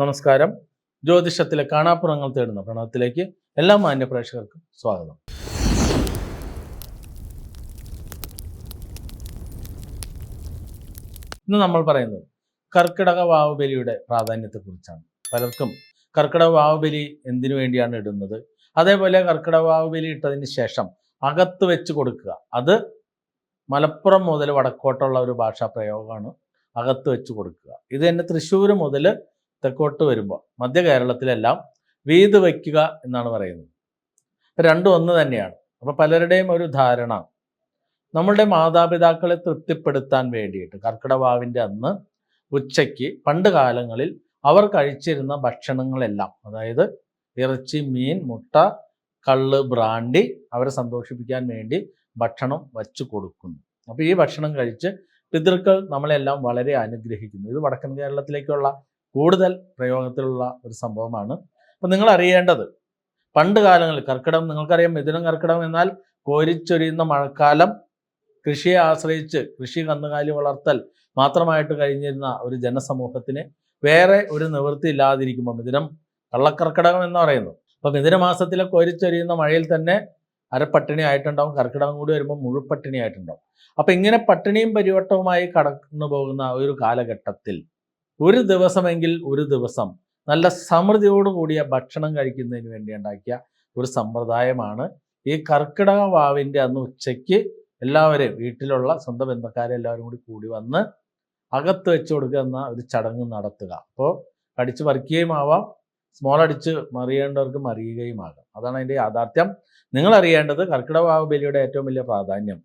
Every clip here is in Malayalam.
നമസ്കാരം. ജ്യോതിഷത്തിലെ കാണാപ്പുറങ്ങൾ തേടുന്ന പ്രണവത്തിലേക്ക് എല്ലാ മാന്യ പ്രേക്ഷകർക്കും സ്വാഗതം. ഇന്ന് നമ്മൾ പറയുന്നത് കർക്കിടക വാവുബലിയുടെ പ്രാധാന്യത്തെക്കുറിച്ചാണ്. പലർക്കും കർക്കിടക വാവുബലി എന്തിനു വേണ്ടിയാണ് ഇടുന്നത്? അതേപോലെ കർക്കിടക വാവുബലി ഇട്ടതിന് ശേഷം അകത്ത് വെച്ച് കൊടുക്കുക. അത് മലപ്പുറം മുതൽ വടക്കോട്ടുള്ള ഒരു ഭാഷാ പ്രയോഗമാണ് അകത്ത് വെച്ച് കൊടുക്കുക. ഇത് തന്നെ തൃശ്ശൂർ മുതൽ തെക്കോട്ട് വരുമ്പോൾ മധ്യ കേരളത്തിലെല്ലാം വീത് വയ്ക്കുക എന്നാണ് പറയുന്നത്. രണ്ടും ഒന്ന് തന്നെയാണ്. അപ്പോൾ പലരുടെയും ഒരു ധാരണ നമ്മളുടെ മാതാപിതാക്കളെ തൃപ്തിപ്പെടുത്താൻ വേണ്ടിയിട്ട് കർക്കിടവാവിന്റെ അന്ന് ഉച്ചയ്ക്ക് പണ്ട് കാലങ്ങളിൽ അവർ കഴിച്ചിരുന്ന ഭക്ഷണങ്ങളെല്ലാം അതായത് ഇറച്ചി മീൻ മുട്ട കള്ള് ബ്രാണ്ടി അവരെ സന്തോഷിപ്പിക്കാൻ വേണ്ടി ഭക്ഷണം വച്ചു കൊടുക്കുന്നു. അപ്പോൾ ഈ ഭക്ഷണം കഴിച്ച് പിതൃക്കൾ നമ്മളെല്ലാം വളരെ അനുഗ്രഹിക്കുന്നു. ഇത് വടക്കൻ കേരളത്തിലേക്കുള്ള കൂടുതൽ പ്രയോഗത്തിലുള്ള ഒരു സംഭവമാണ്. അപ്പം നിങ്ങൾ അറിയേണ്ടത് പണ്ട് കാലങ്ങളിൽ കർക്കിടകം നിങ്ങൾക്കറിയാം മിഥുനം കർക്കിടകം എന്നാൽ കോരിച്ചൊരിയുന്ന മഴക്കാലം കൃഷിയെ ആശ്രയിച്ച് കൃഷി കന്നുകാലി വളർത്തൽ മാത്രമായിട്ട് കഴിഞ്ഞിരുന്ന ഒരു ജനസമൂഹത്തിന് വേറെ ഒരു നിവൃത്തി ഇല്ലാതിരിക്കുമ്പോൾ മിഥുനം കള്ളക്കർക്കിടകം എന്ന് പറയുന്നു. അപ്പോൾ മിഥുനമാസത്തിലെ കോരിച്ചൊരിയുന്ന മഴയിൽ തന്നെ അരപ്പട്ടിണി ആയിട്ടുണ്ടാവും കർക്കിടകം കൂടി വരുമ്പോൾ മുഴുപട്ടിണി ആയിട്ടുണ്ടാവും. അപ്പം ഇങ്ങനെ പട്ടിണിയും പരിവട്ടവുമായി കടന്നു പോകുന്ന ഒരു കാലഘട്ടത്തിൽ ഒരു ദിവസമെങ്കിൽ ഒരു ദിവസം നല്ല സമൃദ്ധിയോട് കൂടിയ ഭക്ഷണം കഴിക്കുന്നതിന് വേണ്ടി ഉണ്ടാക്കിയ ഒരു സമ്പ്രദായമാണ്. ഈ കർക്കിടക വാവിന്റെ അന്ന് ഉച്ചയ്ക്ക് എല്ലാവരെയും വീട്ടിലുള്ള സ്വന്തം ബന്ധക്കാരെ എല്ലാവരും കൂടി കൂടി വന്ന് അകത്ത് വെച്ച് കൊടുക്കുക എന്ന ഒരു ചടങ്ങ് നടത്തുക. അപ്പോൾ കടിച്ച് പറിക്കുകയും ആവാം സ്മോൾ അടിച്ച് മറിയേണ്ടവർക്ക് മറിയുകയും ആകാം. അതാണ് അതിന്റെ യാഥാർത്ഥ്യം. നിങ്ങൾ അറിയേണ്ടത് കർക്കിടക വാവ് ബലിയുടെ ഏറ്റവും വലിയ പ്രാധാന്യം.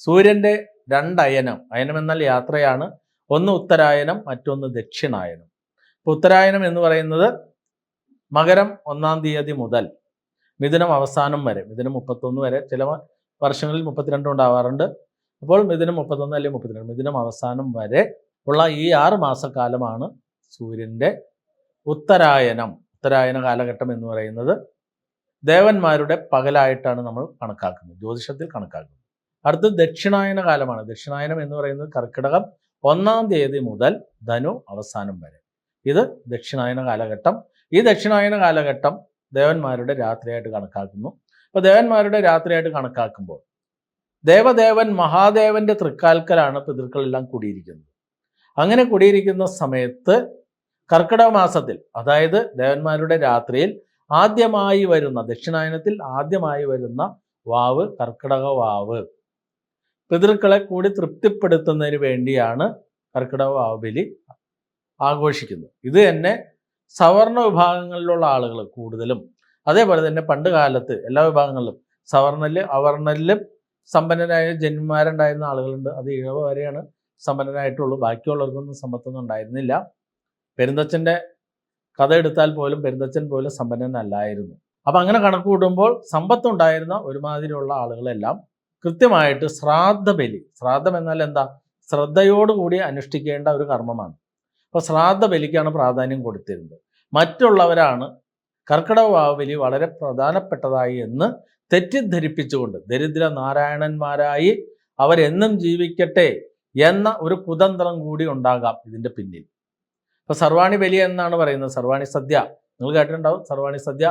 സൂര്യന്റെ രണ്ട് അയനം അയനം എന്നാൽ യാത്രയാണ്. ഒന്ന് ഉത്തരായനം മറ്റൊന്ന് ദക്ഷിണായനം. ഇപ്പോൾ ഉത്തരായനം എന്ന് പറയുന്നത് മകരം ഒന്നാം തീയതി മുതൽ മിഥുനം അവസാനം വരെ മിഥുനം മുപ്പത്തൊന്ന് വരെ ചില വർഷങ്ങളിൽ മുപ്പത്തിരണ്ടും ഉണ്ടാവാറുണ്ട്. അപ്പോൾ മിഥുനം മുപ്പത്തൊന്ന് അല്ലെങ്കിൽ മുപ്പത്തിരണ്ട് മിഥുനം അവസാനം വരെ ഉള്ള ഈ ആറ് മാസക്കാലമാണ് സൂര്യന്റെ ഉത്തരായനം. ഉത്തരായന കാലഘട്ടം എന്ന് പറയുന്നത് ദേവന്മാരുടെ പകലായിട്ടാണ് നമ്മൾ കണക്കാക്കുന്നത് ജ്യോതിഷത്തിൽ കണക്കാക്കുന്നത്. അടുത്ത് ദക്ഷിണായന കാലമാണ്. ദക്ഷിണായനം എന്ന് പറയുന്നത് കർക്കിടകം ഒന്നാം തീയതി മുതൽ ധനു അവസാനം വരെ. ഇത് ദക്ഷിണായന കാലഘട്ടം. ഈ ദക്ഷിണായന കാലഘട്ടം ദേവന്മാരുടെ രാത്രിയായിട്ട് കണക്കാക്കുന്നു. അപ്പോൾ ദേവന്മാരുടെ രാത്രിയായിട്ട് കണക്കാക്കുമ്പോൾ ദേവദേവൻ മഹാദേവന്റെ തൃക്കാൽക്കലാണ് പിതൃക്കളെല്ലാം കൂടിയിരിക്കുന്നത്. അങ്ങനെ കൂടിയിരിക്കുന്ന സമയത്ത് കർക്കിടക മാസത്തിൽ അതായത് ദേവന്മാരുടെ രാത്രിയിൽ ആദ്യമായി വരുന്ന ദക്ഷിണായനത്തിൽ ആദ്യമായി വരുന്ന വാവ് കർക്കിടക വാവ്. പിതൃക്കളെ കൂടി തൃപ്തിപ്പെടുത്തുന്നതിന് വേണ്ടിയാണ് കർക്കിടക വാവുബലി ആഘോഷിക്കുന്നത്. ഇത് തന്നെ സവർണ വിഭാഗങ്ങളിലുള്ള ആളുകൾ കൂടുതലും. അതേപോലെ തന്നെ പണ്ട് കാലത്ത് എല്ലാ വിഭാഗങ്ങളിലും സവർണൽ അവർണലിലും സമ്പന്നരായ ജന്മന്മാരുണ്ടായിരുന്ന ആളുകളുണ്ട്. അത് ഇഴവ് വരെയാണ് സമ്പന്നരായിട്ടുള്ളൂ. ബാക്കിയുള്ളവർക്കൊന്നും സമ്പത്തൊന്നും ഉണ്ടായിരുന്നില്ല. പെരുന്തച്ഛന്റെ കഥ എടുത്താൽ പോലും പെരുന്തച്ഛൻ പോലും സമ്പന്നനല്ലായിരുന്നു അപ്പം അങ്ങനെ കണക്ക് കൂട്ടുമ്പോൾ സമ്പത്തുണ്ടായിരുന്ന ഒരുമാതിരിയുള്ള ആളുകളെല്ലാം കൃത്യമായിട്ട് ശ്രാദ്ധ ബലി ശ്രാദ്ധം എന്നാൽ എന്താ? ശ്രദ്ധയോടുകൂടി അനുഷ്ഠിക്കേണ്ട ഒരു കർമ്മമാണ്. അപ്പോൾ ശ്രാദ്ധ ബലിക്കാണ് പ്രാധാന്യം കൊടുത്തിരുന്നത്. മറ്റുള്ളവരാണ് കർക്കിടക ബലി വളരെ പ്രധാനപ്പെട്ടതായി എന്ന് തെറ്റിദ്ധരിപ്പിച്ചുകൊണ്ട് ദരിദ്ര നാരായണന്മാരായി അവരെന്നും ജീവിക്കട്ടെ എന്ന ഒരു കുതന്ത്രം കൂടി ഉണ്ടാകാം ഇതിന്റെ പിന്നിൽ. ഇപ്പോൾ സർവാണി ബലി എന്നാണ് പറയുന്നത്. സർവാണി സദ്യ. നിങ്ങൾ കേട്ടിട്ടുണ്ടാവും? സർവാണി സദ്യ.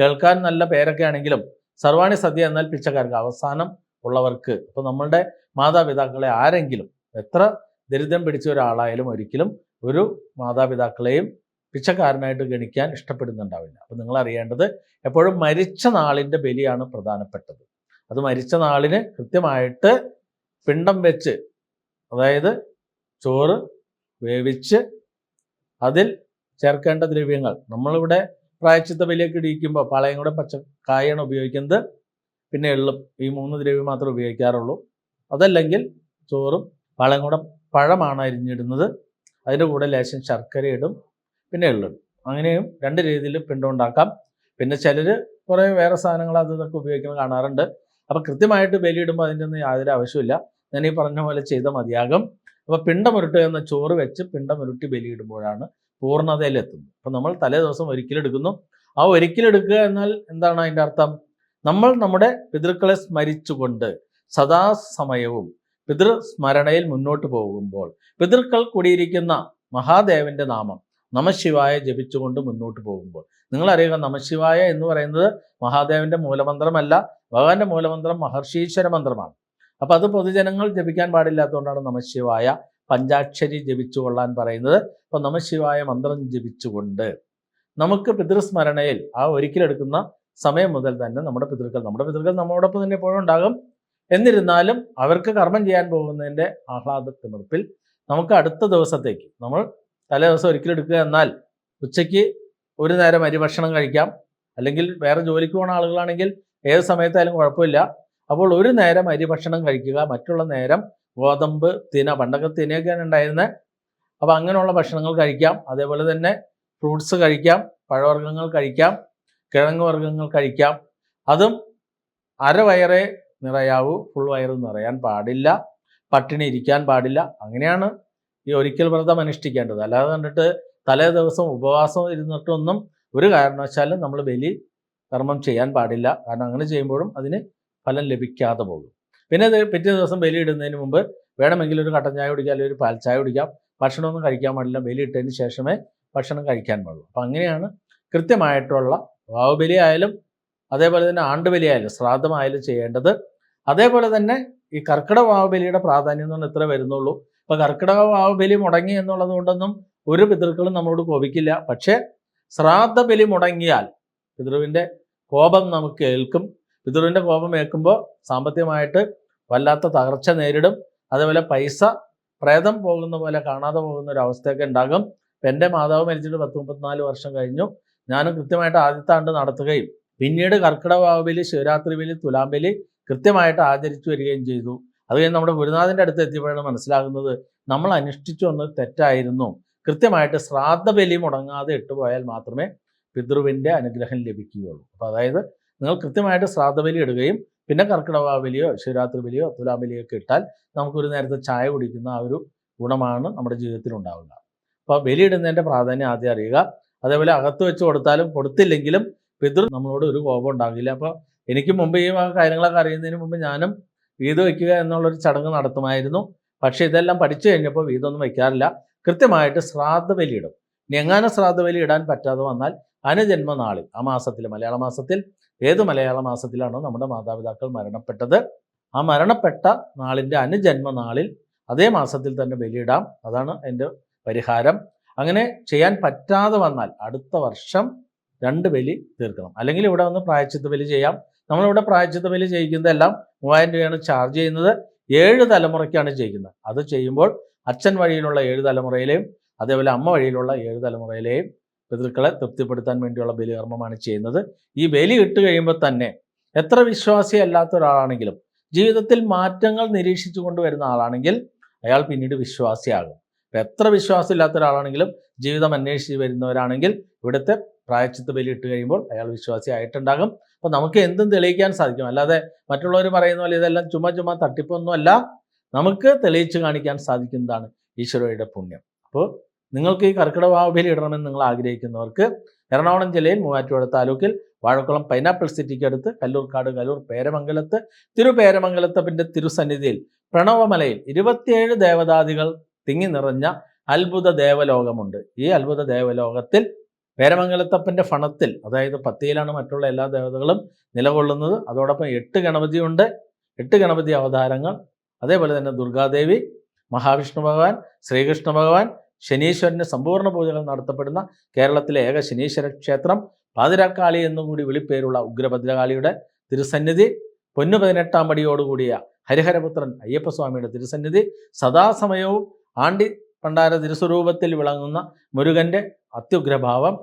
കേൾക്കാൻ നല്ല പേരൊക്കെ ആണെങ്കിലും സർവാണി സദ്യ എന്നാൽ പിച്ചക്കാർക്ക്. അവസാനം ഉള്ളവർക്ക്. അപ്പോൾ നമ്മളുടെ മാതാപിതാക്കളെ ആരെങ്കിലും എത്ര ദരിദ്രം പിടിച്ച ഒരാളായാലും ഒരിക്കലും ഒരു മാതാപിതാക്കളെയും പിച്ചക്കാരനായിട്ട് ഗണിക്കാൻ ഇഷ്ടപ്പെടുന്നുണ്ടാവില്ല. അപ്പോൾ നിങ്ങൾ അറിയേണ്ടത് എപ്പോഴും മരിച്ച നാളിന്റെ ബലിയാണ് പ്രധാനപ്പെട്ടത്. അത് മരിച്ച നാളിന് കൃത്യമായിട്ട് പിണ്ടം വെച്ച് അതായത് ചോറ് വേവിച്ച് അതിൽ ചേർക്കേണ്ട ദ്രവ്യങ്ങൾ. നമ്മളിവിടെ പ്രായച്ചിത്ത ബലിയൊക്കെ ഇടിക്കുമ്പോൾ പാളയം കൂടെ പച്ച കായാണ് ഉപയോഗിക്കുന്നത്. പിന്നെ എള്ളും ഈ മൂന്ന് ദ്രവ്യം മാത്രമേ ഉപയോഗിക്കാറുള്ളൂ. അതല്ലെങ്കിൽ ചോറും പഴം കൂടെ പഴമാണ് അരിഞ്ഞിടുന്നത്. അതിന്റെ കൂടെ ലേശം ശർക്കര ഇടും. പിന്നെ എള്ളിടും അങ്ങനെയും രണ്ട് രീതിയിൽ പിണ്ടം ഉണ്ടാക്കാം. പിന്നെ ചിലർ കുറേ വേറെ സാധനങ്ങൾ അത് ഇതൊക്കെ ഉപയോഗിക്കുന്നത് കാണാറുണ്ട്. അപ്പോൾ കൃത്യമായിട്ട് ബലിയിടുമ്പോൾ അതിന്റെ ഒന്നും യാതൊരു ആവശ്യമില്ല ഞാൻ ഈ പറഞ്ഞ പോലെ ചെയ്ത മതിയാകും. അപ്പോൾ പിണ്ടമുരുട്ടുക എന്ന ചോറ് വെച്ച് പിണ്ടമുരുട്ടി ബലിയിടുമ്പോഴാണ് പൂർണതയിലെത്തുന്നത്. അപ്പോൾ നമ്മൾ തലേ ദിവസം ഒരിക്കലെടുക്കുന്നു ആ ഒരിക്കലെടുക്കുക എന്നാൽ എന്താണ് അതിന്റെ അർത്ഥം? നമ്മൾ നമ്മുടെ പിതൃക്കളെ സ്മരിച്ചുകൊണ്ട് സദാസമയവും പിതൃസ്മരണയിൽ മുന്നോട്ട് പോകുമ്പോൾ പിതൃക്കൾ കൂടിയിരിക്കുന്ന മഹാദേവന്റെ നാമം നമശിവായ ജപിച്ചുകൊണ്ട് മുന്നോട്ട് പോകുമ്പോൾ. നിങ്ങളറിയുക നമശിവായ എന്ന് പറയുന്നത് മഹാദേവന്റെ മൂലമന്ത്രമല്ല ഭഗവാന്റെ മൂലമന്ത്രം മഹർഷീശ്വര മന്ത്രമാണ്. അപ്പം അത് പൊതുജനങ്ങൾ ജപിക്കാൻ പാടില്ലാത്തതുകൊണ്ടാണ് നമശിവായ പഞ്ചാക്ഷരി ജപിച്ചു കൊള്ളാൻ പറയുന്നത്. അപ്പം നമശിവായ മന്ത്രം ജപിച്ചുകൊണ്ട് നമുക്ക് പിതൃസ്മരണയിൽ ആ ഒരിക്കലെടുക്കുന്ന സമയം മുതൽ തന്നെ നമ്മുടെ പിതൃക്കൾ നമ്മുടെ പിതൃക്കൾ നമ്മോടൊപ്പം തന്നെ എപ്പോഴും ഉണ്ടാകും. എന്നിരുന്നാലും അവർക്ക് കർമ്മം ചെയ്യാൻ പോകുന്നതിന്റെ ആഹ്ലാദ തിമിർപ്പിൽ നമുക്ക് അടുത്ത ദിവസത്തേക്ക് നമ്മൾ തലേ ദിവസം ഒരിക്കലും എടുക്കുക എന്നാൽ ഉച്ചയ്ക്ക് ഒരു നേരം അരി ഭക്ഷണം കഴിക്കാം. അല്ലെങ്കിൽ വേറെ ജോലിക്ക് പോകുന്ന ആളുകളാണെങ്കിൽ ഏത് സമയത്തായാലും കുഴപ്പമില്ല. അപ്പോൾ ഒരു നേരം അരി ഭക്ഷണം കഴിക്കുക മറ്റുള്ള നേരം ഗോതമ്പ് തിന പണ്ടൊക്കെ തിനയൊക്കെയാണ് ഉണ്ടായിരുന്നത് അപ്പോൾ അങ്ങനെയുള്ള ഭക്ഷണങ്ങൾ കഴിക്കാം. അതേപോലെ തന്നെ ഫ്രൂട്ട്സ് കഴിക്കാം പഴവർഗങ്ങൾ കഴിക്കാം. കിഴങ്ങ് വർഗങ്ങൾ കഴിക്കാം. അതും അരവയറേ നിറയാവൂ. ഫുൾ വയറ് നിറയാൻ പാടില്ല. പട്ടിണി ഇരിക്കാൻ പാടില്ല. അങ്ങനെയാണ് ഈ ഒരിക്കൽ വ്രതം അനുഷ്ഠിക്കേണ്ടത്. അല്ലാതെ കണ്ടിട്ട് തലേ ദിവസം ഉപവാസം ഇരുന്നിട്ടൊന്നും ഒരു കാരണവശാലും നമ്മൾ ബലി കർമ്മം ചെയ്യാൻ പാടില്ല. കാരണം അങ്ങനെ ചെയ്യുമ്പോഴും അതിന് ഫലം ലഭിക്കാതെ പോകും. പിന്നെ പിറ്റേ ദിവസം ബലി ഇടുന്നതിന് മുമ്പ് വേണമെങ്കിൽ ഒരു കട്ടൻ ചായ കുടിക്കാം അല്ലെങ്കിൽ ഒരു പാൽ ചായ കുടിക്കാം. ഭക്ഷണമൊന്നും കഴിക്കാൻ പാടില്ല. ബലി ഇട്ടതിന് ശേഷമേ ഭക്ഷണം കഴിക്കാൻ പാടുള്ളൂ. അപ്പം അങ്ങനെയാണ് കൃത്യമായിട്ടുള്ള വാവുബലി ആയാലും അതേപോലെ തന്നെ ആണ്ടുബലി ആയാലും ശ്രാദ്ധമായാലും ചെയ്യേണ്ടത് അതേപോലെ തന്നെ ഈ കർക്കിടക വാവുബലിയുടെ പ്രാധാന്യം എന്ന് പറഞ്ഞാൽ ഇത്ര വരുന്നുള്ളൂ. ഇപ്പൊ കർക്കിടക വാവുബലി മുടങ്ങി എന്നുള്ളത് കൊണ്ടൊന്നും ഒരു പിതൃക്കളും നമ്മളോട് കോപിക്കില്ല. പക്ഷേ ശ്രാദ്ധ ബലി മുടങ്ങിയാൽ പിതൃവിന്റെ കോപം നമുക്ക് ഏൽക്കും. പിതൃവിന്റെ കോപം ഏൽക്കുമ്പോൾ സാമ്പത്തികമായിട്ട് വല്ലാത്ത തകർച്ച നേരിടും. അതേപോലെ പൈസ പ്രേതം പോകുന്ന പോലെ കാണാതെ പോകുന്ന ഒരു അവസ്ഥയൊക്കെ ഉണ്ടാകും. എന്റെ മാതാവ് മരിച്ചിട്ട് പത്ത് മുപ്പത്തിനാല് വർഷം കഴിഞ്ഞു. ഞാനും കൃത്യമായിട്ട് ആദ്യത്തെ ആണ്ട് നടത്തുകയും പിന്നീട് കർക്കിടക വാവുബലി ശിവരാത്രി ബലി തുലാം ബലി കൃത്യമായിട്ട് ആചരിച്ചു വരികയും ചെയ്തു. അത് കഴിഞ്ഞ് നമ്മുടെ ഗുരുനാഥന്റെ അടുത്ത് എത്തിയപ്പോഴാണ് മനസ്സിലാകുന്നത് നമ്മൾ അനുഷ്ഠിച്ചു വന്നത് തെറ്റായിരുന്നു. കൃത്യമായിട്ട് ശ്രാദ്ധ ബലി മുടങ്ങാതെ ഇട്ടുപോയാൽ മാത്രമേ പിതൃവിന്റെ അനുഗ്രഹം ലഭിക്കുകയുള്ളൂ. അപ്പോൾ അതായത് നിങ്ങൾ കൃത്യമായിട്ട് ശ്രാദ്ധ ബലി ഇടുകയും പിന്നെ കർക്കിടക ബലിയോ ശിവരാത്രി ബലിയോ തുലാം ബലിയോ ഒക്കെ ഇട്ടാൽ നമുക്കൊരു നേരത്തെ ചായ കുടിക്കുന്ന ആ ഒരു ഗുണമാണ് നമ്മുടെ ജീവിതത്തിൽ ഉണ്ടാവുക. അപ്പോൾ ബലി ഇടുന്നതിന്റെ പ്രാധാന്യം ആദ്യം അറിയുക. അതേപോലെ അകത്ത് വെച്ച് കൊടുത്താലും കൊടുത്തില്ലെങ്കിലും പിതൃ നമ്മളോട് ഒരു കോപം ഉണ്ടാകില്ല അപ്പോൾ എനിക്ക് മുമ്പ് ഈ കാര്യങ്ങളൊക്കെ അറിയുന്നതിന് മുമ്പ് ഞാനും വീത് വയ്ക്കുക എന്നുള്ളൊരു ചടങ്ങ് നടത്തുമായിരുന്നു. പക്ഷേ ഇതെല്ലാം പഠിച്ചു കഴിഞ്ഞപ്പോൾ വീതമൊന്നും വയ്ക്കാറില്ല. കൃത്യമായിട്ട് ശ്രാദ്ധ ബലി ഇടും ഇനി എങ്ങാനും ശ്രാദ്ധ ബലി ഇടാൻ പറ്റാതെ വന്നാൽ അനുജന്മനാളിൽ ആ മാസത്തിൽ മലയാള മാസത്തിൽ ഏത് മലയാള മാസത്തിലാണോ നമ്മുടെ മാതാപിതാക്കൾ മരണപ്പെട്ടത്. ആ മരണപ്പെട്ട നാളിന്റെ അനുജന്മനാളിൽ അതേ മാസത്തിൽ തന്നെ ബലിയിടാം. അതാണ് എന്റെ പരിഹാരം. അങ്ങനെ ചെയ്യാൻ പറ്റാതെ വന്നാൽ അടുത്ത വർഷം രണ്ട് ബലി തീർക്കണം. അല്ലെങ്കിൽ ഇവിടെ വന്ന് പ്രായച്ചിത്ത ബലി ചെയ്യാം. നമ്മളിവിടെ പ്രായച്ചിത്ത ബലി ചെയ്യിക്കുന്നതെല്ലാം മൂവായിരം രൂപയാണ് ചാർജ് ചെയ്യുന്നത്. ഏഴ് തലമുറയ്ക്കാണ് ചെയ്യുന്നത് അത് ചെയ്യുമ്പോൾ അച്ഛൻ വഴിയിലുള്ള ഏഴ് തലമുറയിലെയും അതേപോലെ അമ്മ വഴിയിലുള്ള ഏഴ് തലമുറയിലെയും പിതൃക്കളെ തൃപ്തിപ്പെടുത്താൻ വേണ്ടിയുള്ള ബലികർമ്മമാണ് ചെയ്യുന്നത്. ഈ ബലി ഇട്ട് കഴിയുമ്പോൾ തന്നെ എത്ര വിശ്വാസി അല്ലാത്ത ഒരാളാണെങ്കിലും ജീവിതത്തിൽ മാറ്റങ്ങൾ നിരീക്ഷിച്ചു കൊണ്ടുവരുന്ന ആളാണെങ്കിൽ അയാൾ പിന്നീട് വിശ്വാസിയാകും. എത്ര വിശ്വാസം ഇല്ലാത്ത ഒരാളാണെങ്കിലും ജീവിതം അന്വേഷിച്ച് വരുന്നവരാണെങ്കിൽ ഇവിടുത്തെ പ്രായച്ചിത്ത ഇട്ട് കഴിയുമ്പോൾ അയാൾ വിശ്വാസി ആയിട്ടുണ്ടാകും അപ്പോൾ നമുക്ക് എന്തും തെളിയിക്കാൻ സാധിക്കും. അല്ലാതെ മറ്റുള്ളവർ പറയുന്ന പോലെ ഇതെല്ലാം ചുമ്മാ ചുമ്മാ തട്ടിപ്പൊന്നുമല്ല. നമുക്ക് തെളിയിച്ച് കാണിക്കാൻ സാധിക്കുന്നതാണ് ഈശ്വരയുടെ പുണ്യം. അപ്പോൾ നിങ്ങൾക്ക് ഈ കർക്കിടക ബലി ഇടണമെന്ന് നിങ്ങൾ ആഗ്രഹിക്കുന്നവർക്ക് എറണാകുളം ജില്ലയിൽ മൂവാറ്റുപുഴ താലൂക്കിൽ വാഴക്കുളം പൈനാപ്പിൾ സിറ്റിക്ക് അടുത്ത് കല്ലൂർക്കാട് കല്ലൂർ പേരമംഗലത്ത് തിരുപേരമംഗലത്തപ്പിന്റെ തിരുസന്നിധിയിൽ പ്രണവമലയിൽ ഇരുപത്തിയേഴ് ദേവതാദികൾ തിങ്ങി നിറഞ്ഞ അത്ഭുത ദേവലോകമുണ്ട്. ഈ അത്ഭുത ദേവലോകത്തിൽ പേരമംഗലത്തപ്പന്റെ ഫണത്തിൽ അതായത് പത്തിയിലാണ് മറ്റുള്ള എല്ലാ ദേവതകളും നിലകൊള്ളുന്നത്. അതോടൊപ്പം എട്ട് ഗണപതിയുണ്ട്. എട്ട് ഗണപതി അവതാരങ്ങൾ. അതേപോലെ തന്നെ ദുർഗാദേവി മഹാവിഷ്ണു ഭഗവാൻ ശ്രീകൃഷ്ണ ഭഗവാൻ ശനീശ്വരന് സമ്പൂർണ പൂജകൾ നടത്തപ്പെടുന്ന കേരളത്തിലെ ഏക ശനീശ്വര ക്ഷേത്രം പാതിരാക്കാളി എന്നും കൂടി വിളിപ്പേരുള്ള ഉഗ്രഭദ്രകാളിയുടെ തിരുസന്നിധി പൊന്നു പതിനെട്ടാം പടിയോടുകൂടിയ ഹരിഹരപുത്രൻ അയ്യപ്പസ്വാമിയുടെ തിരുസന്നിധി സദാസമയവും ആണ്ടി പണ്ടാര തിരുസ്വരൂപത്തിൽ വിളങ്ങുന്ന മുരുകന്റെ അത്യുഗ്രഭാവം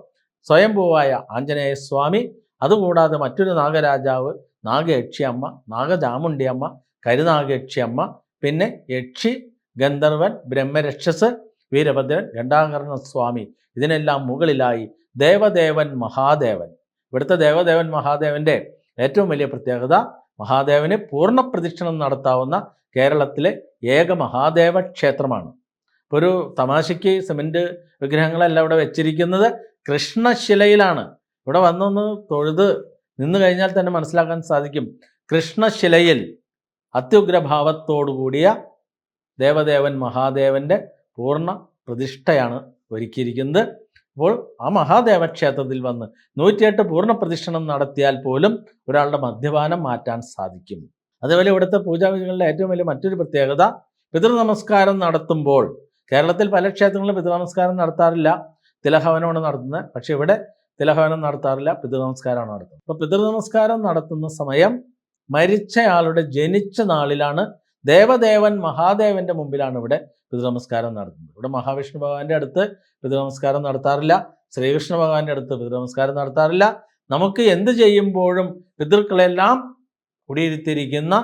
സ്വയംഭൂവായ ആഞ്ജനേയ സ്വാമി അതുകൂടാതെ മറ്റൊരു നാഗരാജാവ് നാഗയക്ഷിയമ്മ നാഗചാമുണ്ടിയമ്മ കരുനാഗയക്ഷിയമ്മ പിന്നെ യക്ഷി ഗന്ധർവൻ ബ്രഹ്മരക്ഷസ് വീരഭദ്രൻ ഘണ്ടാകർണ സ്വാമി ഇതിനെല്ലാം മുകളിലായി ദേവദേവൻ മഹാദേവൻ. ഇവിടുത്തെ ദേവദേവൻ മഹാദേവന്റെ ഏറ്റവും വലിയ പ്രത്യേകത മഹാദേവന് പൂർണ പ്രദക്ഷിണം നടത്താവുന്ന കേരളത്തിലെ ഏക മഹാദേവ ക്ഷേത്രമാണ്. ഒരു തമാശയ്ക്ക് സിമെന്റ് വിഗ്രഹങ്ങളെല്ലാം ഇവിടെ വെച്ചിരിക്കുന്നത് കൃഷ്ണശിലയിലാണ്. ഇവിടെ വന്നൊന്ന് തൊഴുത് നിന്ന് കഴിഞ്ഞാൽ തന്നെ മനസ്സിലാക്കാൻ സാധിക്കും. കൃഷ്ണശിലയിൽ അത്യുഗ്രഭാവത്തോടു കൂടിയ ദേവദേവൻ മഹാദേവന്റെ പൂർണ പ്രതിഷ്ഠയാണ് ഒരുക്കിയിരിക്കുന്നത്. അപ്പോൾ ആ മഹാദേവ ക്ഷേത്രത്തിൽ വന്ന് നൂറ്റിയെട്ട് പൂർണ പ്രദക്ഷിണം നടത്തിയാൽ പോലും ഒരാളുടെ മദ്യപാനം മാറ്റാൻ സാധിക്കും. അതേപോലെ ഇവിടുത്തെ പൂജാവിധികളുടെ ഏറ്റവും വലിയ മറ്റൊരു പ്രത്യേകത പിതൃ നമസ്കാരം നടത്തുമ്പോൾ. കേരളത്തിൽ പല ക്ഷേത്രങ്ങളിലും പിതൃ നമസ്കാരം നടത്താറില്ല. തിലഹവനമാണ് നടത്തുന്നത്. പക്ഷേ ഇവിടെ തിലഹവനം നടത്താറില്ല പിതൃ നമസ്കാരമാണ് നടത്തുന്നത്. അപ്പോൾ പിതൃ നമസ്കാരം നടത്തുന്ന സമയം മരിച്ചയാളുടെ ജനിച്ച നാളിലാണ് ദേവദേവൻ മഹാദേവന്റെ മുമ്പിലാണ് ഇവിടെ പിതൃനമസ്കാരം നടത്തുന്നത്. ഇവിടെ മഹാവിഷ്ണു ഭഗവാന്റെ അടുത്ത് പിതൃനമസ്കാരം നടത്താറില്ല. ശ്രീകൃഷ്ണ ഭഗവാന്റെ അടുത്ത് പിതൃനമസ്കാരം നടത്താറില്ല. നമുക്ക് എന്ത് ചെയ്യുമ്പോഴും പിതൃക്കളെല്ലാം കുടിയിരുത്തിയിരിക്കുന്ന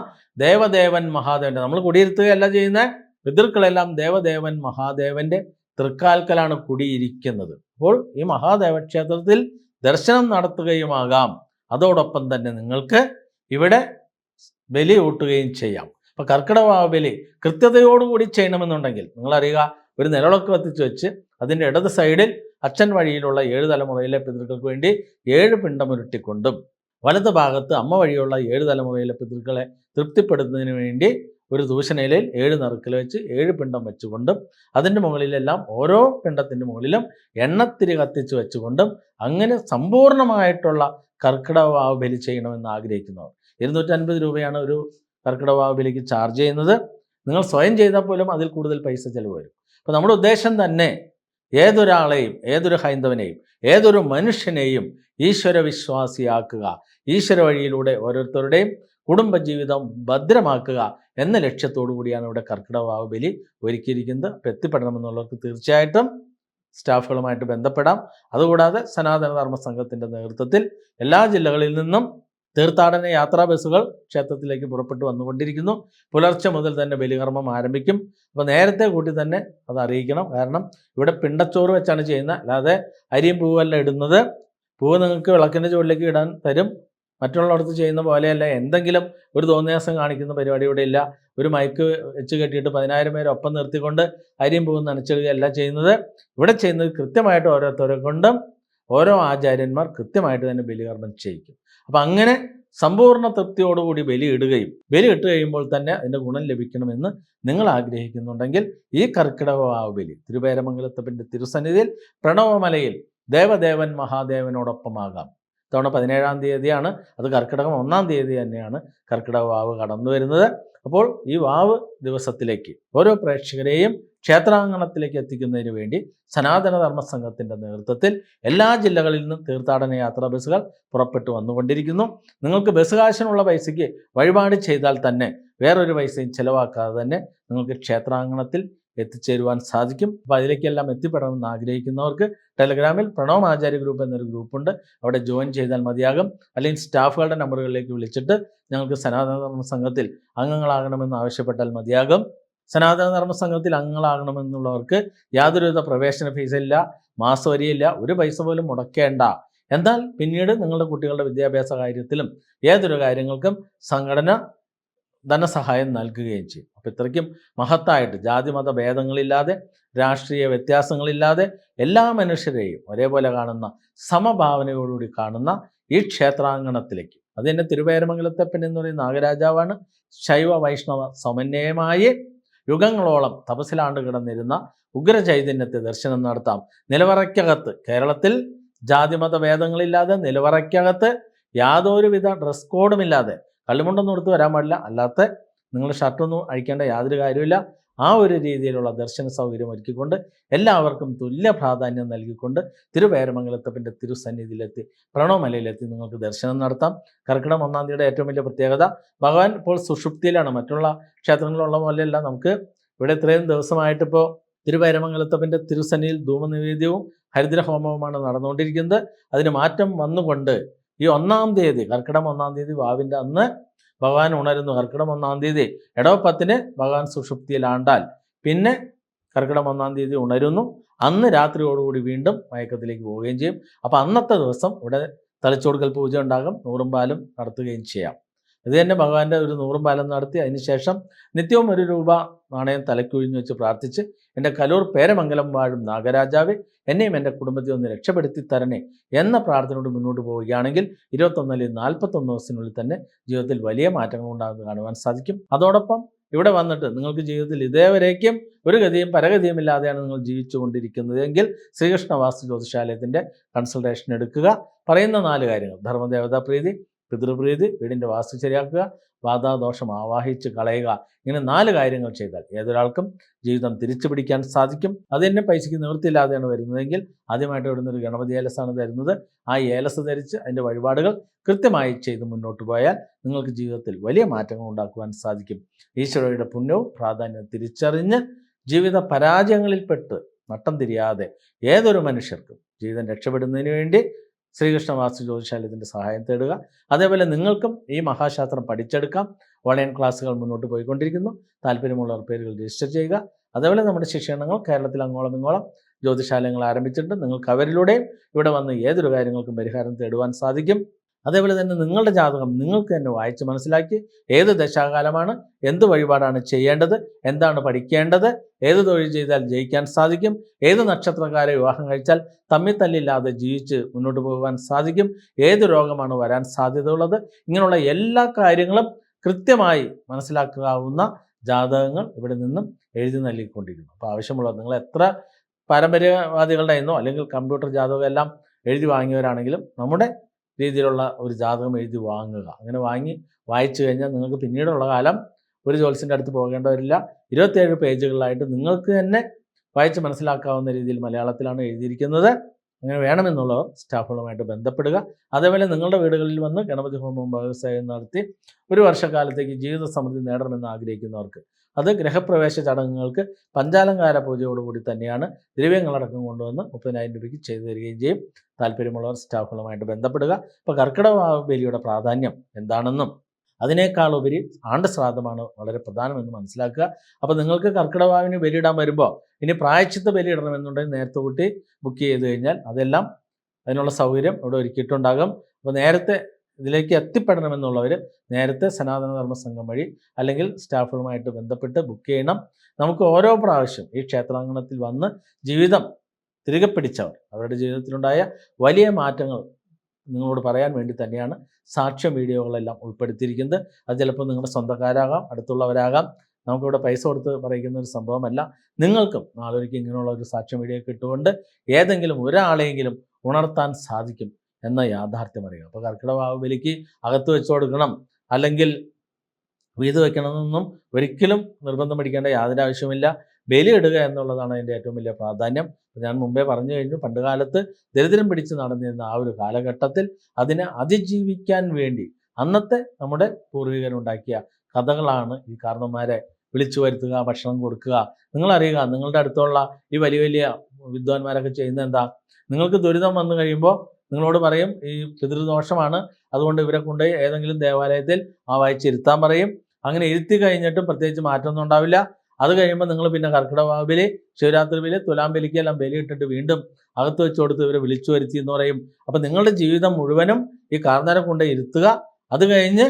ദേവദേവൻ മഹാദേവന്റെ നമ്മൾ കുടിയിരുത്തുകയല്ല ചെയ്യുന്ന. പിതൃക്കളെല്ലാം ദേവദേവൻ മഹാദേവന്റെ തൃക്കാൽക്കലാണ് കുടിയിരിക്കുന്നത്. അപ്പോൾ ഈ മഹാദേവ ക്ഷേത്രത്തിൽ ദർശനം നടത്തുകയുമാകാം. അതോടൊപ്പം തന്നെ നിങ്ങൾക്ക് ഇവിടെ ബലി ഊട്ടുകയും ചെയ്യാം. അപ്പൊ കർക്കിടക ബലി കൃത്യതയോടുകൂടി ചെയ്യണമെന്നുണ്ടെങ്കിൽ നിങ്ങൾ അറിയുക ഒരു നിലവിളക്ക് കത്തിച്ച് വെച്ച് അതിന്റെ ഇടത് സൈഡിൽ അച്ഛൻ വഴിയിലുള്ള ഏഴ് തലമുറയിലെ പിതൃക്കൾക്ക് വേണ്ടി ഏഴ് പിണ്ടമുരുട്ടിക്കൊണ്ടും വലത് ഭാഗത്ത് അമ്മ വഴിയുള്ള ഏഴ് തലമുറയിലെ പിതൃക്കളെ തൃപ്തിപ്പെടുത്തുന്നതിന് വേണ്ടി ഒരു ദൂഷണയിലയിൽ ഏഴ് നറുക്കിൽ വെച്ച് ഏഴ് പിണ്ടം വെച്ചുകൊണ്ടും അതിന്റെ മുകളിലെല്ലാം ഓരോ പിണ്ടത്തിന്റെ മുകളിലും എണ്ണത്തിരി കത്തിച്ച് വെച്ചുകൊണ്ടും അങ്ങനെ സമ്പൂർണമായിട്ടുള്ള കർക്കിടക വാവ് ബലി ചെയ്യണമെന്ന് ആഗ്രഹിക്കുന്നവർ. ഇരുന്നൂറ്റൻപത് രൂപയാണ് ഒരു കർക്കിടക വാവ് ബലിക്ക് ചാർജ് ചെയ്യുന്നത്. നിങ്ങൾ സ്വയം ചെയ്താൽ പോലും അതിൽ കൂടുതൽ പൈസ ചിലവ് വരും. അപ്പോൾ നമ്മുടെ ഉദ്ദേശം തന്നെ ഏതൊരാളെയും ഏതൊരു ഹൈന്ദവനെയും ഏതൊരു മനുഷ്യനെയും ഈശ്വരവിശ്വാസിയാക്കുക ഈശ്വര വഴിയിലൂടെ ഓരോരുത്തരുടെയും കുടുംബജീവിതം ഭദ്രമാക്കുക എന്ന ലക്ഷ്യത്തോടു കൂടിയാണ് ഇവിടെ കർക്കിടവാവ് ബലി ഒരുക്കിയിരിക്കുന്നത്. അപ്പം എത്തിപ്പെടണമെന്നുള്ളവർക്ക് തീർച്ചയായിട്ടും സ്റ്റാഫുകളുമായിട്ട് ബന്ധപ്പെടാം. അതുകൂടാതെ സനാതനധർമ്മ സംഘത്തിന്റെ നേതൃത്വത്തിൽ എല്ലാ ജില്ലകളിൽ നിന്നും തീർത്ഥാടന യാത്രാ ബസ്സുകൾ ക്ഷേത്രത്തിലേക്ക് പുറപ്പെട്ടു വന്നുകൊണ്ടിരിക്കുന്നു. പുലർച്ചെ മുതൽ തന്നെ ബലികർമ്മം ആരംഭിക്കും. അപ്പോൾ നേരത്തെ കൂട്ടി തന്നെ അത് അറിയിക്കണം. കാരണം ഇവിടെ പിണ്ടച്ചോറ് വെച്ചാണ് ചെയ്യുന്നത്. അല്ലാതെ അരിയും പൂവല്ല ഇടുന്നത്. പൂവ് നിങ്ങൾക്ക് വിളക്കിന്റെ ചുവട്ടിലേക്ക് ഇടാൻ തരും. മറ്റുള്ളവർക്ക് ചെയ്യുന്ന പോലെയല്ല. എന്തെങ്കിലും ഒരു തോന്നിയാസം കാണിക്കുന്ന പരിപാടി ഇവിടെ ഇല്ല. ഒരു മൈക്ക് വെച്ച് കെട്ടിയിട്ട് പതിനായിരം പേരെ ഒപ്പം നിർത്തിക്കൊണ്ട് അരിയും പൂവും നനച്ചിടുകയല്ല ചെയ്യുന്നത്. ഇവിടെ ചെയ്യുന്നത് കൃത്യമായിട്ട് ഓരോരുത്തരെ കൊണ്ടും ഓരോ ആചാര്യന്മാർ കൃത്യമായിട്ട് തന്നെ ബലികർമ്മം ചെയ്യിക്കും. അപ്പം അങ്ങനെ സമ്പൂർണ തൃപ്തിയോടുകൂടി ബലി ഇടുകയും ബലി ഇട്ട് കഴിയുമ്പോൾ തന്നെ അതിന്റെ ഗുണം ലഭിക്കണമെന്ന് നിങ്ങൾ ആഗ്രഹിക്കുന്നുണ്ടെങ്കിൽ ഈ കർക്കിടക വാവ് ബലി തിരുവേരമംഗലത്തപ്പന്റെ തിരുസന്നിധിയിൽ പ്രണവമലയിൽ ദേവദേവൻ മഹാദേവനോടൊപ്പമാകാം. ഇത്തവണ പതിനേഴാം തീയതിയാണ്. അത് കർക്കിടകം ഒന്നാം തീയതി തന്നെയാണ് കർക്കിടക വാവ് കടന്നു വരുന്നത്. അപ്പോൾ ഈ വാവ് ദിവസത്തിലേക്ക് ഓരോ പ്രേക്ഷകരെയും ക്ഷേത്രാങ്കണത്തിലേക്ക് എത്തിക്കുന്നതിന് വേണ്ടി സനാതന ധർമ്മ സംഘത്തിന്റെ നേതൃത്വത്തിൽ എല്ലാ ജില്ലകളിൽ നിന്നും തീർത്ഥാടന യാത്രാ ബസ്സുകൾ പുറപ്പെട്ടു വന്നുകൊണ്ടിരിക്കുന്നു. നിങ്ങൾക്ക് ബസ് കാശിനുള്ള പൈസയ്ക്ക് വഴിപാട് ചെയ്താൽ തന്നെ വേറൊരു പൈസയും ചിലവാക്കാതെ തന്നെ നിങ്ങൾക്ക് ക്ഷേത്രാങ്കണത്തിൽ എത്തിച്ചേരുവാൻ സാധിക്കും. അപ്പോൾ അതിലേക്കെല്ലാം എത്തിപ്പെടണമെന്ന് ആഗ്രഹിക്കുന്നവർക്ക് ടെലഗ്രാമിൽ പ്രണവ് ആചാര്യ ഗ്രൂപ്പ് എന്നൊരു ഗ്രൂപ്പുണ്ട്. അവിടെ ജോയിൻ ചെയ്താൽ മതിയാകും. അല്ലെങ്കിൽ സ്റ്റാഫുകളുടെ നമ്പറുകളിലേക്ക് വിളിച്ചിട്ട് ഞങ്ങൾക്ക് സനാതന സംഘത്തിൽ അംഗങ്ങളാകണമെന്ന് ആവശ്യപ്പെട്ടാൽ മതിയാകും. സനാതന ധർമ്മ സംഘത്തിൽ അംഗങ്ങളാകണമെന്നുള്ളവർക്ക് യാതൊരുവിധ പ്രവേശന ഫീസില്ല മാസവരിയില്ല ഒരു പൈസ പോലും മുടക്കേണ്ട. എന്നാൽ പിന്നീട് നിങ്ങളുടെ കുട്ടികളുടെ വിദ്യാഭ്യാസ കാര്യത്തിലും ഏതൊരു കാര്യങ്ങൾക്കും സംഘടന ധനസഹായം നൽകുകയും ചെയ്യും. അപ്പോൾ ഇത്രയ്ക്കും മഹത്തായിട്ട് ജാതിമത ഭേദങ്ങളില്ലാതെ രാഷ്ട്രീയ വ്യത്യാസങ്ങളില്ലാതെ എല്ലാ മനുഷ്യരെയും ഒരേപോലെ കാണുന്ന സമഭാവനയോടുകൂടി കാണുന്ന ഈ ക്ഷേത്രാങ്കണത്തിലേക്ക്. അത് തന്നെ തിരുവേരമംഗലത്തപ്പൻ എന്ന് പറയുന്ന നാഗരാജാവാണ്. ശൈവ വൈഷ്ണവ സമന്വയമായി യുഗങ്ങളോളം തപസിലാണ്ട് കിടന്നിരുന്ന ഉഗ്രചൈതന്യത്തെ ദർശനം നടത്താം. നിലവറയ്ക്കകത്ത് കേരളത്തിൽ ജാതിമത ഭേദങ്ങളില്ലാതെ നിലവറയ്ക്കകത്ത് യാതൊരുവിധ ഡ്രസ് കോഡുമില്ലാതെ കള്ളിമുണ്ടൊന്നും എടുത്ത് വരാൻ പാടില്ല. അല്ലാത്ത നിങ്ങൾ ഷർട്ടൊന്നും അഴിക്കേണ്ട യാതൊരു കാര്യമില്ല ആ ഒരു രീതിയിലുള്ള ദർശന സൗകര്യം ഒരുക്കിക്കൊണ്ട് എല്ലാവർക്കും തുല്യ പ്രാധാന്യം നൽകിക്കൊണ്ട് തിരുവേരമംഗലത്തപ്പന്റെ തിരുസന്നിധിയിലെത്തി പ്രണവമലയിലെത്തി നിങ്ങൾക്ക് ദർശനം നടത്താം. കർക്കിടം ഒന്നാം തീയതിയുടെ ഏറ്റവും വലിയ പ്രത്യേകത ഭഗവാൻ ഇപ്പോൾ സുഷുപ്തിയിലാണ്. മറ്റുള്ള ക്ഷേത്രങ്ങളുള്ള പോലെയല്ല. നമുക്ക് ഇവിടെ ഇത്രയും ദിവസമായിട്ടിപ്പോൾ തിരുവേരമംഗലത്തപ്പന്റെ തിരുസന്നിധിയിൽ ധൂമനിവേദ്യവും ഹരിദ്ര ഹോമവുമാണ് നടന്നുകൊണ്ടിരിക്കുന്നത്. അതിന് മാറ്റം വന്നുകൊണ്ട് ഈ ഒന്നാം തീയതി കർക്കിടം ഒന്നാം തീയതി വാവിന്റെ അന്ന് ഭഗവാൻ ഉണരുന്നു. കർക്കിടം ഒന്നാം തീയതി. എടവ പത്തിന് ഭഗവാൻ സുഷുപ്തിയിലാണ്ടാൽ പിന്നെ കർക്കിടം ഒന്നാം തീയതി ഉണരുന്നു. അന്ന് രാത്രിയോടുകൂടി വീണ്ടും മയക്കത്തിലേക്ക് പോവുകയും ചെയ്യും. അപ്പോൾ അന്നത്തെ ദിവസം ഇവിടെ തളിച്ചോടുക്കൽ പൂജ ഉണ്ടാകും. നൂറും പാലും നടത്തുകയും ചെയ്യാം. ഇത് തന്നെ ഭഗവാന്റെ ഒരു നൂറും പാലം നടത്തി അതിനുശേഷം നിത്യവും ഒരു രൂപ നാണയം തലക്കൊഴിഞ്ഞു വെച്ച് പ്രാർത്ഥിച്ച് എന്റെ കലൂർ പേരമംഗലം വാഴും നാഗരാജാവെ എന്നെയും എന്റെ കുടുംബത്തെ ഒന്ന് രക്ഷപ്പെടുത്തി തരണേ എന്ന പ്രാർത്ഥനയോട് മുന്നോട്ട് പോവുകയാണെങ്കിൽ ഇരുപത്തൊന്നിൽ നാൽപ്പത്തൊന്ന് ദിവസത്തിനുള്ളിൽ തന്നെ ജീവിതത്തിൽ വലിയ മാറ്റങ്ങൾ ഉണ്ടാകുന്നത് കാണുവാൻ സാധിക്കും. അതോടൊപ്പം ഇവിടെ വന്നിട്ട് നിങ്ങൾക്ക് ജീവിതത്തിൽ ഇതേവരേക്കും ഒരു ഗതിയും പരഗതിയും ഇല്ലാതെയാണ് നിങ്ങൾ ജീവിച്ചു കൊണ്ടിരിക്കുന്നതെങ്കിൽ ശ്രീകൃഷ്ണ വാസ്തു ജ്യോതിശാലയത്തിന്റെ കൺസൾട്ടേഷൻ എടുക്കുക. പറയുന്ന നാല് കാര്യങ്ങൾ. ധർമ്മദേവതാ പ്രീതി പിതൃപ്രീതി വീടിന്റെ വാസ്തു ശരിയാക്കുക വാതാദോഷം ആവാഹിച്ച് കളയുക. ഇങ്ങനെ നാല് കാര്യങ്ങൾ ചെയ്താൽ ഏതൊരാൾക്കും ജീവിതം തിരിച്ചു പിടിക്കാൻ സാധിക്കും. അത് തന്നെ പൈസയ്ക്ക് നിവൃത്തിയില്ലാതെയാണ് വരുന്നതെങ്കിൽ ആദ്യമായിട്ട് ഇവിടുന്ന് ഒരു ഗണപതി ഏലസാണ് തരുന്നത്. ആ ഏലസ് ധരിച്ച് അതിന്റെ വഴിപാടുകൾ കൃത്യമായി ചെയ്ത് മുന്നോട്ട് പോയാൽ നിങ്ങൾക്ക് ജീവിതത്തിൽ വലിയ മാറ്റങ്ങൾ ഉണ്ടാക്കുവാൻ സാധിക്കും. ഈശ്വരയുടെ പുണ്യവും പ്രാധാന്യം തിരിച്ചറിഞ്ഞ് ജീവിത പരാജയങ്ങളിൽപ്പെട്ട് നട്ടം തിരിയാതെ ഏതൊരു മനുഷ്യർക്കും ജീവിതം രക്ഷപ്പെടുന്നതിന് വേണ്ടി ശ്രീകൃഷ്ണ വാസ്തു ജ്യോതിശാലയത്തിന്റെ സഹായം തേടുക. അതേപോലെ നിങ്ങൾക്കും ഈ മഹാശാസ്ത്രം പഠിച്ചെടുക്കാം. ഓൺലൈൻ ക്ലാസ്സുകൾ മുന്നോട്ട് പോയിക്കൊണ്ടിരിക്കുന്നു. താല്പര്യമുള്ളവർ പേരുകൾ രജിസ്റ്റർ ചെയ്യുക. അതേപോലെ നമ്മുടെ ശിക്ഷണങ്ങൾ കേരളത്തിൽ അങ്ങോളം ഇങ്ങോളം ജ്യോതിശാലയങ്ങൾ ആരംഭിച്ചിട്ടുണ്ട്. നിങ്ങൾക്ക് അവരിലൂടെയും ഇവിടെ വന്ന് ഏതൊരു കാര്യങ്ങൾക്കും പരിഹാരം തേടുവാൻ സാധിക്കും. അതേപോലെ തന്നെ നിങ്ങളുടെ ജാതകം നിങ്ങൾക്ക് തന്നെ വായിച്ച് മനസ്സിലാക്കി ഏത് ദശാകാലമാണ് എന്ത് വഴിപാടാണ് ചെയ്യേണ്ടത് എന്താണ് പഠിക്കേണ്ടത് ഏത് തൊഴിൽ ചെയ്താൽ ജയിക്കാൻ സാധിക്കും ഏത് നക്ഷത്രക്കാരെ വിവാഹം കഴിച്ചാൽ തമ്മിൽ തല്ലില്ലാതെ ജീവിച്ച് മുന്നോട്ട് പോകാൻ സാധിക്കും ഏത് രോഗമാണ് വരാൻ സാധ്യതയുള്ളത് ഇങ്ങനെയുള്ള എല്ലാ കാര്യങ്ങളും കൃത്യമായി മനസ്സിലാക്കാവുന്ന ജാതകങ്ങൾ ഇവിടെ നിന്നും എഴുതി നൽകിക്കൊണ്ടിരിക്കുന്നു. അപ്പോൾ ആവശ്യമുള്ളത് നിങ്ങൾ എത്ര പാരമ്പര്യവാദികളുടെ എന്നോ അല്ലെങ്കിൽ കമ്പ്യൂട്ടർ ജാതകം എല്ലാം എഴുതി വാങ്ങിയവരാണെങ്കിലും നമ്മുടെ രീതിയിലുള്ള ഒരു ജാതകം എഴുതി വാങ്ങുക. അങ്ങനെ വാങ്ങി വായിച്ചു കഴിഞ്ഞാൽ നിങ്ങൾക്ക് പിന്നീടുള്ള കാലം ഒരു ജോത്സ്യന്റെ അടുത്ത് പോകേണ്ടവരില്ല. ഇരുപത്തേഴ് പേജുകളിലായിട്ട് നിങ്ങൾക്ക് തന്നെ വായിച്ച് മനസ്സിലാക്കാവുന്ന രീതിയിൽ മലയാളത്തിലാണ് എഴുതിയിരിക്കുന്നത്. അങ്ങനെ വേണമെന്നുള്ളവർ സ്റ്റാഫുകളുമായിട്ട് ബന്ധപ്പെടുക. അതേപോലെ നിങ്ങളുടെ വീടുകളിൽ വന്ന് ഗണപതി ഹോമം വ്യവസായം നടത്തി ഒരു വർഷക്കാലത്തേക്ക് ജീവിത സമൃദ്ധി നേടണമെന്ന് ആഗ്രഹിക്കുന്നവർക്ക്. അത് ഗ്രഹപ്രവേശ ചടങ്ങുകൾക്ക് പഞ്ചാലങ്കാര പൂജയോടുകൂടി തന്നെയാണ് ദ്രവ്യങ്ങളടക്കം കൊണ്ടുവന്ന് മുപ്പതിനായിരം രൂപയ്ക്ക് ചെയ്തു തരികയും ചെയ്യും. താല്പര്യമുള്ളവർ സ്റ്റാഫുകളുമായിട്ട് ബന്ധപ്പെടുക. ഇപ്പോൾ കർക്കിടക ബലിയുടെ പ്രാധാന്യം എന്താണെന്നും അതിനേക്കാൾ ഉപരി ആണ്ട് ശ്രാദ്ധമാണ് വളരെ പ്രധാനമെന്ന് മനസ്സിലാക്കുക. അപ്പോൾ നിങ്ങൾക്ക് കർക്കിടവാവിന് ബലിയിടാൻ വരുമ്പോൾ ഇനി പ്രായച്ചിത്ത ബലിയിടണമെന്നുണ്ടെങ്കിൽ നേരത്തെ കൂട്ടി ബുക്ക് ചെയ്ത് കഴിഞ്ഞാൽ അതെല്ലാം അതിനുള്ള സൗകര്യം ഇവിടെ ഒരുക്കിയിട്ടുണ്ടാകും. അപ്പോൾ നേരത്തെ ഇതിലേക്ക് എത്തിപ്പെടണമെന്നുള്ളവർ നേരത്തെ സനാതനധർമ്മ സംഘം വഴി അല്ലെങ്കിൽ സ്റ്റാഫുകളുമായിട്ട് ബന്ധപ്പെട്ട് ബുക്ക് ചെയ്യണം. നമുക്ക് ഓരോ പ്രാവശ്യം ഈ ക്ഷേത്രാങ്കണത്തിൽ വന്ന് ജീവിതം തിരികെ പിടിച്ചവർ അവരുടെ ജീവിതത്തിലുണ്ടായ വലിയ മാറ്റങ്ങൾ നിങ്ങളോട് പറയാൻ വേണ്ടി തന്നെയാണ് സാക്ഷ്യം വീഡിയോകളെല്ലാം ഉൾപ്പെടുത്തിയിരിക്കുന്നത്. അത് ചിലപ്പോൾ നിങ്ങളുടെ സ്വന്തക്കാരാകാം അടുത്തുള്ളവരാകാം. നമുക്കിവിടെ പൈസ കൊടുത്ത് പറയിക്കുന്ന ഒരു സംഭവമല്ല. നിങ്ങൾക്കും നാളൊരിക്കൽ ഇങ്ങനെയുള്ള ഒരു സാക്ഷ്യം വീഡിയോ കിട്ടുകൊണ്ട് ഏതെങ്കിലും ഒരാളെയെങ്കിലും ഉണർത്താൻ സാധിക്കും എന്ന യാഥാർത്ഥ്യം അറിയുക. അപ്പോൾ കർക്കിടക ബലിക്ക് അകത്ത് വെച്ചു കൊടുക്കണം. അല്ലെങ്കിൽ വീത് വയ്ക്കണമെന്നൊന്നും ഒരിക്കലും നിർബന്ധം പിടിക്കേണ്ട യാതൊരു ആവശ്യമില്ല ബലി ഇടുക എന്നുള്ളതാണ് അതിന്റെ ഏറ്റവും വലിയ പ്രാധാന്യം. ഞാൻ മുമ്പേ പറഞ്ഞു കഴിഞ്ഞു പണ്ട് കാലത്ത് ദരിദ്രം പിടിച്ച് നടന്നിരുന്ന ആ ഒരു കാലഘട്ടത്തിൽ അതിനെ അതിജീവിക്കാൻ വേണ്ടി അന്നത്തെ നമ്മുടെ പൂർവികരുണ്ടാക്കിയ കഥകളാണ് ഈ കാരണന്മാരെ വിളിച്ചു വരുത്തുക ഭക്ഷണം കൊടുക്കുക. നിങ്ങളറിയുക നിങ്ങളുടെ അടുത്തുള്ള ഈ വലിയ വലിയ വിദ്വാൻമാരൊക്കെ ചെയ്യുന്ന എന്താ? നിങ്ങൾക്ക് ദുരിതം വന്നു കഴിയുമ്പോൾ നിങ്ങളോട് പറയും ഈ പിതൃദോഷമാണ്. അതുകൊണ്ട് ഇവരെ കൊണ്ട് ഏതെങ്കിലും ദേവാലയത്തിൽ ആ വായിച്ചിരുത്താൻ പറയും. അങ്ങനെ ഇരുത്തി കഴിഞ്ഞിട്ടും പ്രത്യേകിച്ച് മാറ്റമൊന്നും ഉണ്ടാവില്ല. അത് കഴിയുമ്പോൾ നിങ്ങൾ പിന്നെ കർക്കിടക ബലി ശിവരാത്രി ബലി തുലാം ബലിക്ക് എല്ലാം ബലി ഇട്ടിട്ട് വീണ്ടും അകത്ത് വെച്ച് കൊടുത്ത് ഇവരെ വിളിച്ചു വരുത്തി എന്ന് പറയും. അപ്പം നിങ്ങളുടെ ജീവിതം മുഴുവനും ഈ കാർന്നരം കൊണ്ട് ഇരുത്തുക. അത് കഴിഞ്ഞ്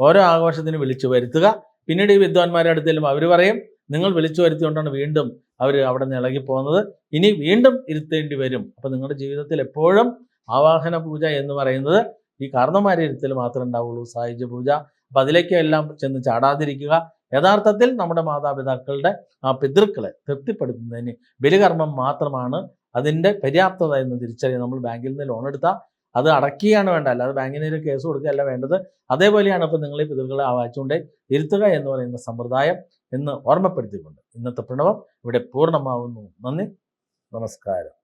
ഓരോ ആഘോഷത്തിന് വിളിച്ചു വരുത്തുക. പിന്നീട് ഈ വിദ്വാൻമാരുടെ അടുത്തേലും അവർ പറയും നിങ്ങൾ വിളിച്ചു വരുത്തിക്കൊണ്ടാണ് വീണ്ടും അവർ അവിടെ നിന്ന് ഇളകി പോകുന്നത്. ഇനി വീണ്ടും ഇരുത്തേണ്ടി വരും. അപ്പം നിങ്ങളുടെ ജീവിതത്തിൽ എപ്പോഴും ആവാഹന പൂജ എന്ന് പറയുന്നത് ഈ കാരണന്മാരെ ഇരുത്തൽ മാത്രമേ ഉണ്ടാവുള്ളൂ. സായുജ്യ പൂജ. അപ്പം അതിലേക്കെല്ലാം ചെന്ന് ചാടാതിരിക്കുക. യഥാർത്ഥത്തിൽ നമ്മുടെ മാതാപിതാക്കളുടെ ആ പിതൃക്കളെ തൃപ്തിപ്പെടുത്തുന്നതിന് ബലികർമ്മം മാത്രമാണ് അതിന്റെ പര്യാപ്തത എന്ന് തിരിച്ചറിയാൻ നമ്മൾ ബാങ്കിൽ നിന്ന് ലോൺ എടുത്താൽ അത് അടക്കുകയാണ് വേണ്ട അല്ലാതെ ബാങ്കിന് ഒരു കേസ് കൊടുക്കുകയല്ല വേണ്ടത്. അതേപോലെയാണ് ഇപ്പോൾ നിങ്ങൾ ഈ പിതൃക്കളെ ആവാച്ചുകൊണ്ടേ ഇരുത്തുക എന്ന് പറയുന്ന സമ്പ്രദായം എന്ന് ഓർമ്മപ്പെടുത്തിക്കൊണ്ട് ഇന്നത്തെ പ്രണവം ഇവിടെ പൂർണമാവുന്നു. നന്ദി. നമസ്കാരം.